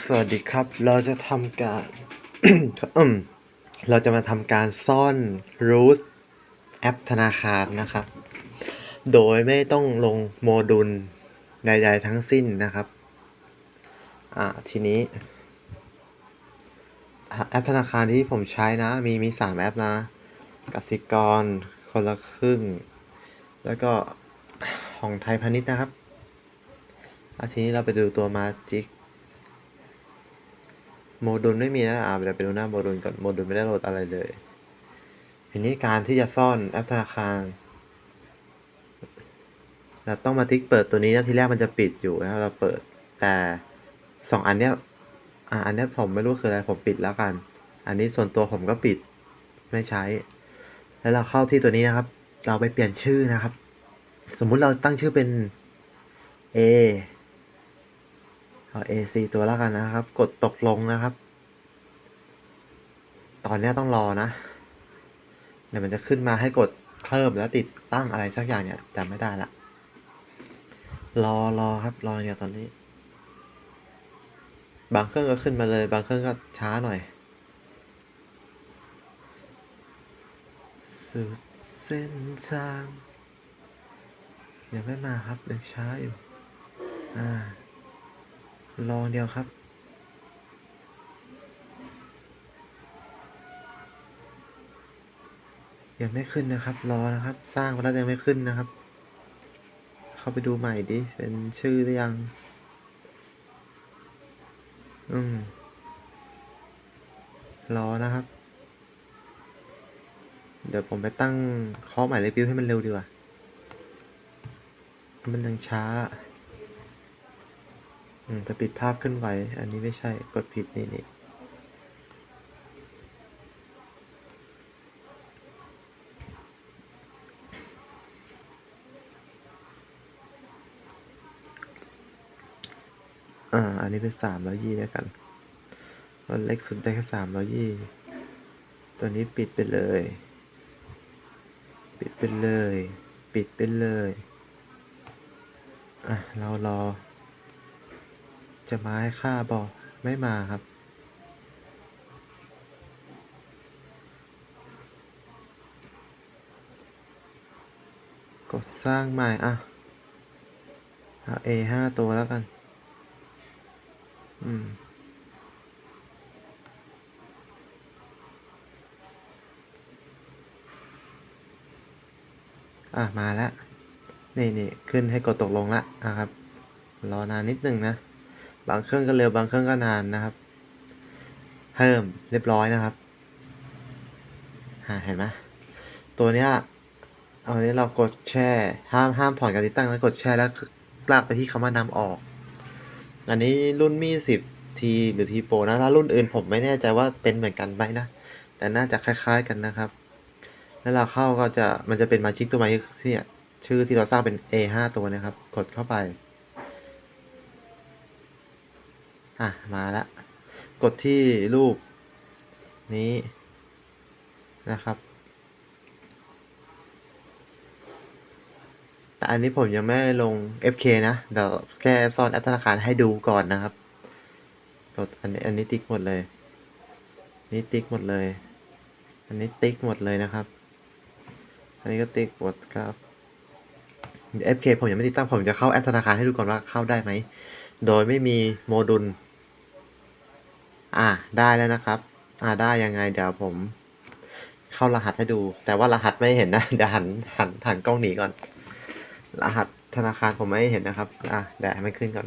สวัสดีครับ เราจะทำการ เราจะมาทำการซ่อน root แอปธนาคารนะครับ โดยไม่ต้องลงโมดูลใดๆทั้งสิ้นนะครับ อ่า ทีนี้ แอปธนาคารที่ผมใช้นะ มีมีสามแอปนะกสิกร คนละครึ่ง แล้วก็ของไทยพาณิชย์นะครับอาทีนี้เราไปดูตัวมาจิก โมดูลไม่มีนะอ่าเดี๋ยวไปดูหน้าโมดูลก่อนโมดูลไม่ได้โหลดอะไรเลยทีนี้การที่จะซ่อนแอปธนาคารเราต้องมาติ๊กเปิดตัวนี้นะทีแรกมันจะปิดอยู่นะครับเราเปิด แต่สองอันเนี้ยอ่าอันเนี้ยผมไม่รู้คืออะไรผมปิดแล้วกัน อันนี้ส่วนตัวผมก็ปิดไม่ใช้ แล้วเราเข้าที่ตัวนี้นะครับ เราไปเปลี่ยนชื่อนะครับ สมมุติเราตั้งชื่อเป็น A เอา AC ตัวแล้วกันนะครับ กดตกลงนะครับ ตอนนี้ต้องรอนะ เดี๋ยวมันจะขึ้นมาให้กดเพิ่มแล้วติดตั้งอะไรสักอย่างเนี่ยจำไม่ได้ละ รอรอครับรอเนี่ยตอนนี้ บางเครื่องก็ขึ้นมาเลย บางเครื่องก็ช้าหน่อยสุดเส้นทางยังไม่มาครับยังช้าอยู่ อ่า รอเดียวครับ ยังไม่ขึ้นนะครับ รอนะครับ สร้างมาแล้วยังไม่ขึ้นนะครับ เข้าไปดูใหม่ดิ เป็นชื่อหรือยัง อืม รอนะครับ เดี๋ยวผมไปตั้งเคาะหมายเลขบิวให้มันเร็วดีกว่า มันยังช้า ไปปิดภาพขึ้นไหวอันนี้ไม่ใช่ กดผิดนี่นี่อ่า อันนี้เป็นสามร้อยยี่แล้วกันมันเล็กสุดได้แค่สามร้อยยี่ ตัวนี้ปิดไปเลย ปิดไปเลย ปิดไปเลย อะ เรารอ จะมาให้ค่าบอกไม่มาครับ กดสร้างใหม่อะเอา A ห้าตัวแล้วกัน อืมอะ มาแล้ว นี่นี่ขึ้นให้กดตกลงละนะครับ รอนานนิดนึงนะ บางเครื่องก็เร็วบางเครื่องก็นานนะครับ เพิ่มเรียบร้อยนะครับเห็นไหมตัวเนี้ยเอาเนี้ยเรากดแช่ห้ามห้ามถอนการติดตั้งแล้วกดแช่แล้วลากไปที่คำว่านำออก อันนี้รุ่นมีสิบทีหรือทีโปรนะถ้ารุ่นอื่นผมไม่แน่ใจว่าเป็นเหมือนกันไหมนะ แต่น่าจะคล้าย ๆกันนะครับ แล้วเราเข้าก็จะมันจะเป็นมาชิกตัวใหม่ที่เนี่ยชื่อที่เราสร้างเป็น A ห้าตัวนะครับ กดเข้าไป อะ มาล้วกดที่รูปนี้นะครับ แต่อันนี้ผมยังไม่ลง FK นะ เดี๋ยวแค่ซ่อนแอปธนาคารให้ดูก่อนนะครับ กดอันนี้อันนี้ติ๊กหมดเลย นี่ติ๊กหมดเลย อันนี้ติ๊กหมดเลยนะครับ อันนี้ก็ติ๊กหมดครับเดี๋ยว FK ผมยังไม่ติดตั้งผมจะเข้าแอปธนาคารให้ดูก่อนว่าเข้าได้ไหม โดยไม่มีโมดูล อ่าได้แล้วนะครับ อ่าได้ยังไงเดี๋ยวผม เข้ารหัสให้ดู แต่ว่ารหัสไม่เห็นนะเดี๋ยวหันหันหันกล้องหนีก่อน รหัสธนาคารผมไม่เห็นนะครับ อะเดี๋ยวให้มันขึ้นก่อน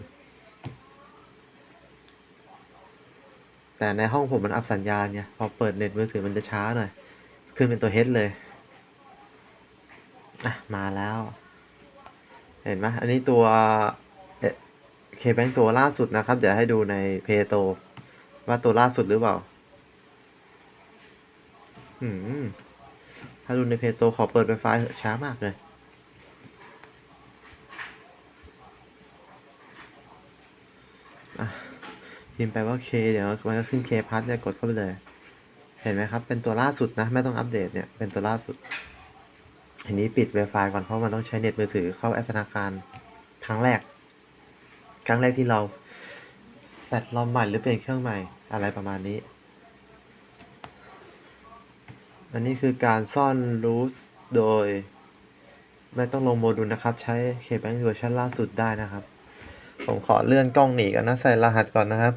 แต่ในห้องผมมันอัพสัญญาณไงพอเปิดเน็ตมือถือมันจะช้าหน่อย ขึ้นเป็นตัว H เลยอะมาแล้ว เห็นไหมอันนี้ตัวเคแบงตัวล่าสุดนะครับ เดี๋ยวให้ดูในเพโต ว่าตัวล่าสุดหรือเปล่า อืม ถ้าดูในเพจโตขอเปิดไวไฟช้ามากเลยอะพิมพ์ไปว่า K เดี๋ยวมันก็ขึ้น K พัทเนี่ยกดเข้าไปเลย เห็นไหมครับ เป็นตัวล่าสุดนะ ไม่ต้องอัปเดตเนี่ย เป็นตัวล่าสุด อันนี้ปิด Wi-Fi ก่อนเพราะมันต้องใช้เน็ตมือถือเข้าแอปธนาคารครั้งแรก ครั้งแรกที่เราแฟลชรอมใหม่หรือเปลี่ยนเครื่องใหม่ อะไรประมาณนี้ อันนี้คือการซ่อนรูทโดย ไม่ต้องลงโมดูลนะครับ ใช้ KBank เวอร์ชันล่าสุดได้นะครับ ผมขอเลื่อนกล้องหนีก่อนนะ ใส่รหัสก่อนนะครับ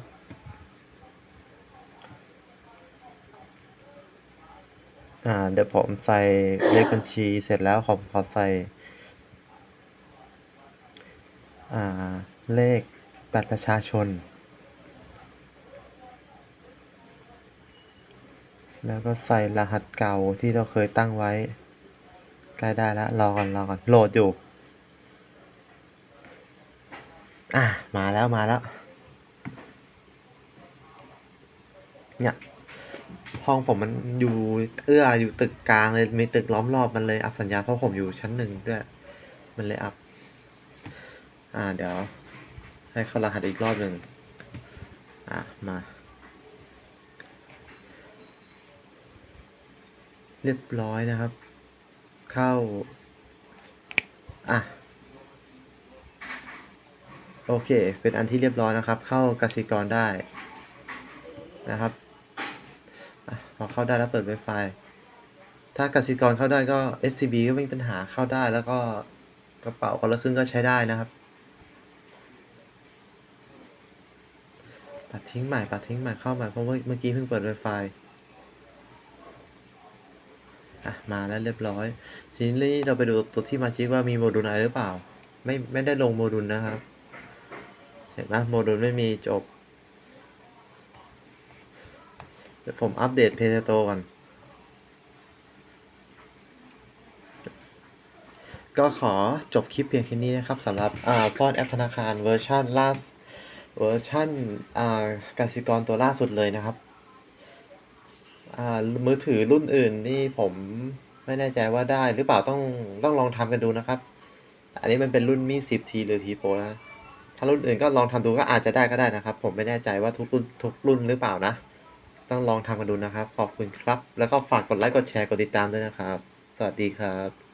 อ่าเดี๋ยวผมใส่เลขบัญชีเสร็จแล้วผมขอใส่ อ่า เลขบัตรประชาชน แล้วก็ใส่รหัสเก่าที่เราเคยตั้งไว้ ใกล้ได้แล้วรอก่อนรอก่อนโหลดอยู่ อะ มาแล้วมาแล้ว เนี่ย ห้องผมมันอยู่เอื้ออยู่ตึกกลางเลย มีตึกล้อมรอบมันเลยอัพสัญญาเพราะผมอยู่ชั้นหนึ่งด้วย มันเลยอัพ อ่าเดี๋ยว ให้เข้ารหัสอีกรอบหนึ่งอะ มา เรียบร้อยนะครับ เข้า อะ โอเค เป็นอันที่เรียบร้อยนะครับ เข้ากสิกรได้นะครับอพอเข้าได้แล้วเปิด Wi-Fi ถ้ากสิกรเข้าได้ก็ SCB ก็ไม่มีปัญหาเข้าได้แล้วก็กระเป๋าคนละครึ่งก็ใช้ได้นะครับปัดทิ้งใหม่ปัดทิ้งใหม่เข้าใหม่เพราะว่าเมื่อกี้เพิ่งเปิด Wi-Fi อะ มาแล้วเรียบร้อยทีนี้เราไปดูตัวที่มาชี้ว่ามีโมดูลอะไรหรือเปล่า ไม่ไม่ได้ลงโมดูลนะครับเห็นไหมโมดูลไม่มีจบเดี๋ยวผมอัปเดตเพจโตก่อนก็ขอจบคลิปเพียงแค่นี้นะครับสำหรับอ่าซ่อนแอปธนาคารเวอร์ชันล่าสเวอร์ชันอ่ากสิกรตัวล่าสุดเลยนะครับ อ่ามือถือรุ่นอื่นนี่ผมไม่แน่ใจว่าได้หรือเปล่าต้องต้องลองทำกันดูนะครับ อันนี้มันเป็นรุ่นมี 10T หรือ T Pro นะถ้ารุ่นอื่นก็ลองทำดูก็อาจจะได้ก็ได้นะครับ ผมไม่แน่ใจว่าทุกรุ่นทุกรุ่นหรือเปล่านะ ต้องลองทำกันดูนะครับ ขอบคุณครับ แล้วก็ฝากกดไลค์กดแชร์กดติดตามด้วยนะครับ สวัสดีครับ